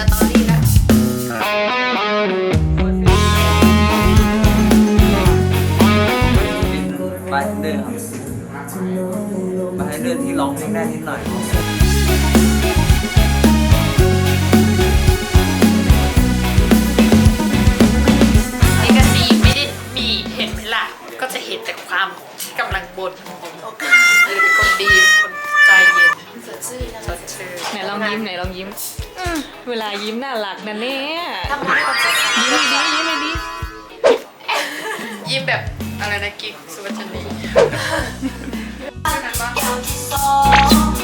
สตอรี่แล้วบาร์เทนเดอร์ครับบาร์เทนเดอร์ที่ร้องเพลงได้นิดหน่อยนี่ก็ดีไม่ได้มีเห็นไหมล่ะ ก็จะเห็นแต่ความที่กำลังบ่นเลยเป็นคนดีเป็นคนใจเย็นสดชื่นสดชื่นไหนลองยิ้มไหนลองยิ้มอืม เวลายิ้มน่ารักนะเนี่ยทำให้คนสดใสยิ้มดียิ้มดียิ้มแบบอะไรนะกิ๊กสุวัชนีสุ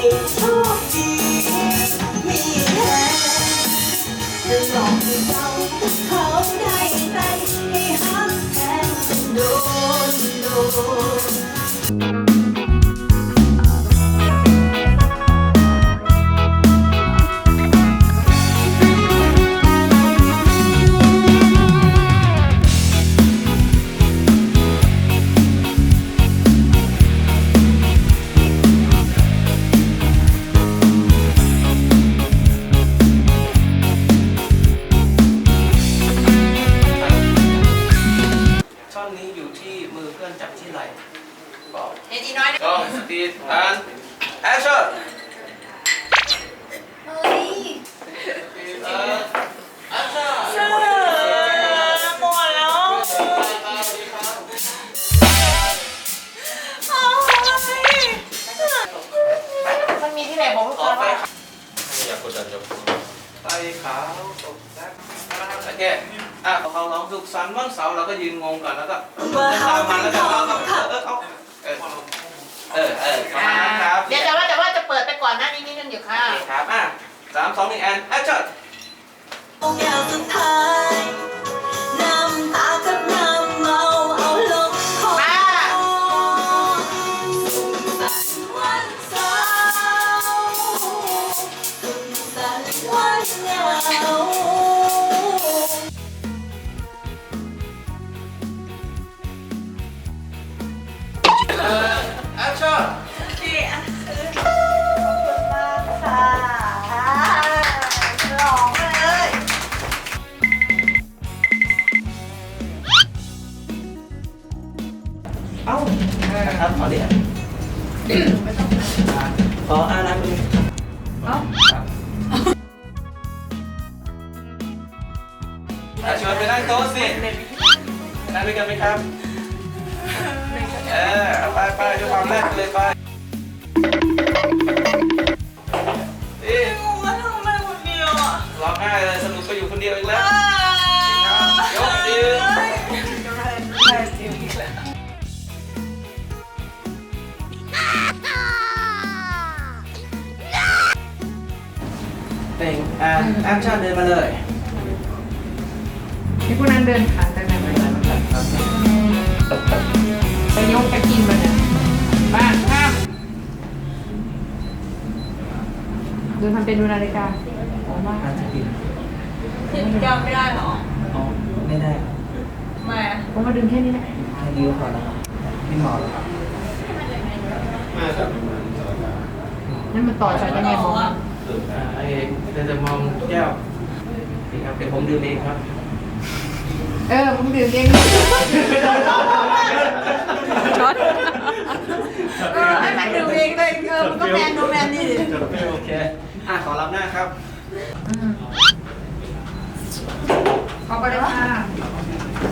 อให้โชคดีมีแรงจะหลอกให้เจ้ากับเขาได้ใจให้หักแทนโดนโดน อยนะก็สตีนอันแอคชั่นเฮ้ยเออแอคชั่นหมดแล้วมันมีที่ไหนบอกลูกต่อค้าไปว่าอย่ากดดันอย่าพูดไตขาวตกแซกโอเคอะพอเขาร้องสุขสันต์วันเสาร์เราก็ยืนงงก่อนแล้วก็เดินตามมันแล้วก็เอาเอาเออเอาเออ เออเออประมาณนั้นครับเดี๋ยวแต่ว่าแต่ว่าจะเปิดไปก่อนหน้านี้นิดนึงอยู่ค่ะ โอเคครับอะสามสองหนึ่งแอนแอคชั่นองแก้วสุดท้าย เอ้าครับขอเดี๋ยวขออานันต์เอ้าชวนไปนั่งโต๊ะสินั่งด้วยกันไหมครับ เออเอาไปไปด้วยความแรกเลยไปนี่หนูว่าทำไมคนเดียวอะร้องไห้เลยสนุกก็อยู่คนเดียวอีกแล้ว เต่งแอนแอคชั่นเดินมาเลยพี่ผู้นั้นเดินผ่านกันแบบไหนไปยกไปกินมาเนี่ยมาข้ามดูทำเป็นดูนาฬิกาผมว่าอาจจะผิดถึงจำไม่ได้หรออ๋อไม่ได้ไม่ผมมาดึงแค่นี้นะให้ดิ้วพอแล้วครับพี่หมอแล้วครับนั่นมันต่อจากยังไงผมอะ อ่าไอ้เดี๋ยวจะมองแก้วนี่ครับเดี๋ยวผมดื่มเองครับเออผมดื่มเองช็อตเออให้มันดูเองเลยเออมันก็แมนดูแมนนี่ดิโอเคอะขอรับหน้าครับขอบคุณค่ะ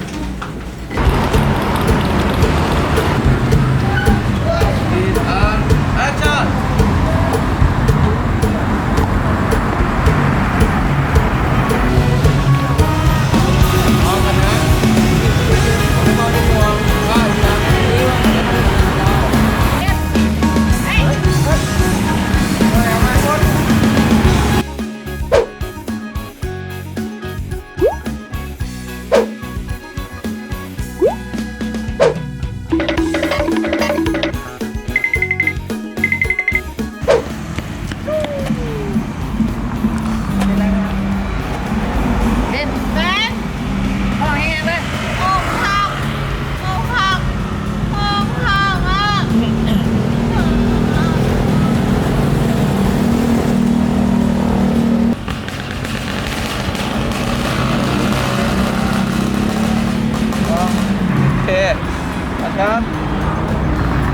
ครับ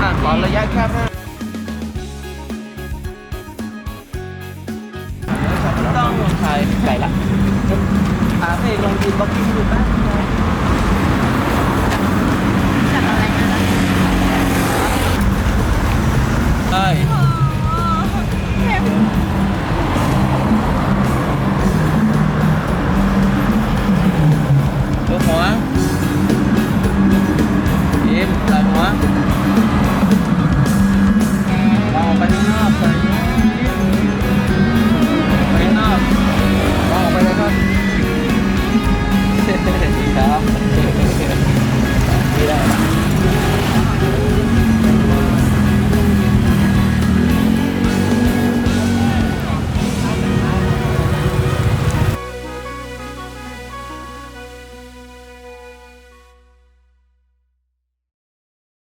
อ่านตอนระยะแคบนะต้องใช้ไก่ละอาเฟ่ลองยืนบล็อกกิ้งดูแป๊บนึง